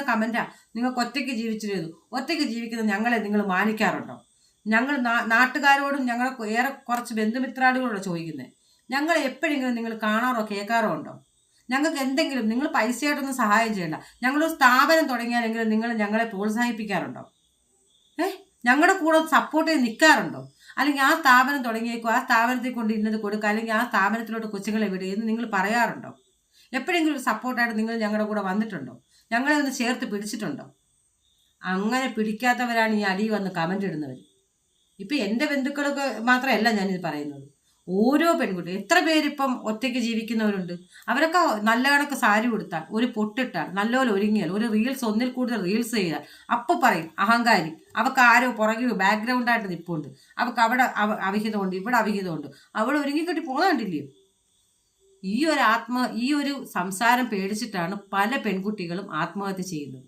ഇടുന്ന കമന്റാ നിങ്ങൾക്ക് ഒറ്റയ്ക്ക് ജീവിച്ചിരുന്നു. ഒറ്റയ്ക്ക് ജീവിക്കുന്ന ഞങ്ങളെ നിങ്ങൾ മാനിക്കാറുണ്ടോ? ഞങ്ങൾ നാട്ടുകാരോടും ഞങ്ങളെ ഏറെ കുറച്ച് ബന്ധുമിത്രാദികളോട് ചോദിക്കുന്നത് ഞങ്ങൾ എപ്പോഴെങ്കിലും നിങ്ങൾ കാണാറോ കേൾക്കാറോ ഉണ്ടോ? ഞങ്ങൾക്ക് എന്തെങ്കിലും നിങ്ങൾ പൈസയായിട്ടൊന്നും സഹായം ചെയ്യണ്ട. ഞങ്ങളൊരു സ്ഥാപനം തുടങ്ങിയാലെങ്കിലും നിങ്ങൾ ഞങ്ങളെ പ്രോത്സാഹിപ്പിക്കാറുണ്ടോ? ഏ? ഞങ്ങളുടെ കൂടെ സപ്പോർട്ട് ചെയ്ത് നിൽക്കാറുണ്ടോ? അല്ലെങ്കിൽ ആ സ്ഥാപനം തുടങ്ങിയേക്കും ആ സ്ഥാപനത്തിൽ കൊണ്ട് ഇന്നത് കൊടുക്കുക അല്ലെങ്കിൽ ആ സ്ഥാപനത്തിലോട്ട് കൊച്ചുങ്ങളെ വിടുക എന്ന് നിങ്ങൾ പറയാറുണ്ടോ? എപ്പോഴെങ്കിലും സപ്പോർട്ടായിട്ട് നിങ്ങൾ ഞങ്ങളുടെ കൂടെ വന്നിട്ടുണ്ടോ? ഞങ്ങളെ ഒന്ന് ചേർത്ത് പിടിച്ചിട്ടുണ്ടോ? അങ്ങനെ പിടിക്കാത്തവരാണ് ഈ അടി വന്ന് കമന്റ് ഇടുന്നവർ ഇപ്പം എന്റെ ബന്ധുക്കളൊക്കെ മാത്രമല്ല ഞാനിത് പറയുന്നത്. ഓരോ പെൺകുട്ടി എത്ര പേരിപ്പം ഒറ്റയ്ക്ക് ജീവിക്കുന്നവരുണ്ട്? അവരൊക്കെ നല്ല കണക്ക് സാരി കൊടുത്താൽ ഒരു പൊട്ടിട്ടാൽ നല്ലപോലെ ഒരുങ്ങിയാൽ ഒരു റീൽസ് ഒന്നിൽ കൂടുതൽ റീൽസ് ചെയ്താൽ അപ്പം പറയും അഹങ്കാരി. അവൾക്ക് ആരോ പുറകെ ബാക്ക്ഗ്രൗണ്ടായിട്ട് നിൽപ്പുണ്ട് അവൾക്ക് അവിടെ അവ അവിഹിതമുണ്ട് ഇവിടെ അവിഹിതമുണ്ട്. അവൾ ഒരുങ്ങിക്കെട്ടി പോകുന്നുണ്ടില്ലയോ ഈ ഒരു ആത്മ ഈ ഒരു സംസാരം പേടിച്ചിട്ടാണ് പല പെൺകുട്ടികളും ആത്മഹത്യ ചെയ്യുന്നത്.